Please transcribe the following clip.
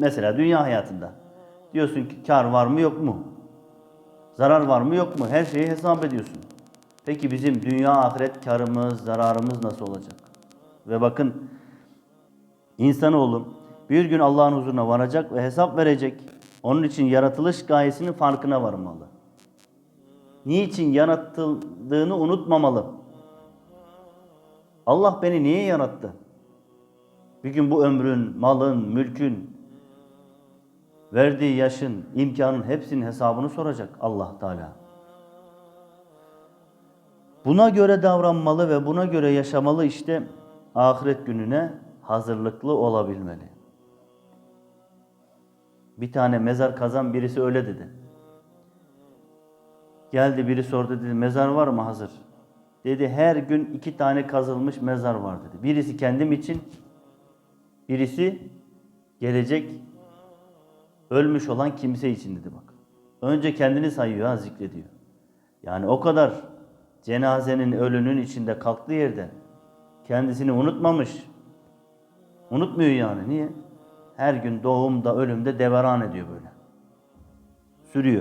Mesela dünya hayatında. Diyorsun ki kar var mı yok mu? Zarar var mı yok mu? Her şeyi hesap ediyorsun. Peki bizim dünya ahiret karımız, zararımız nasıl olacak? Ve bakın insanoğlu bir gün Allah'ın huzuruna varacak ve hesap verecek. Onun için yaratılış gayesinin farkına varmalı. Niçin yaratıldığını unutmamalı. Allah beni niye yarattı? Bir gün bu ömrün, malın, mülkün, verdiği yaşın, imkanın hepsinin hesabını soracak Allah Teala. Buna göre davranmalı ve buna göre yaşamalı işte ahiret gününe hazırlıklı olabilmeli. Bir tane mezar kazan birisi öyle dedi. Geldi biri sordu dedi mezar var mı hazır? Dedi her gün iki tane kazılmış mezar var dedi. Birisi kendim için, birisi gelecek ölmüş olan kimse için dedi bak. Önce kendini sayıyor ha zikrediyor. Yani o kadar cenazenin ölünün içinde kalktığı yerde kendisini unutmamış. Unutmuyor yani. Niye? Her gün doğumda ölümde deveran ediyor böyle. Sürüyor.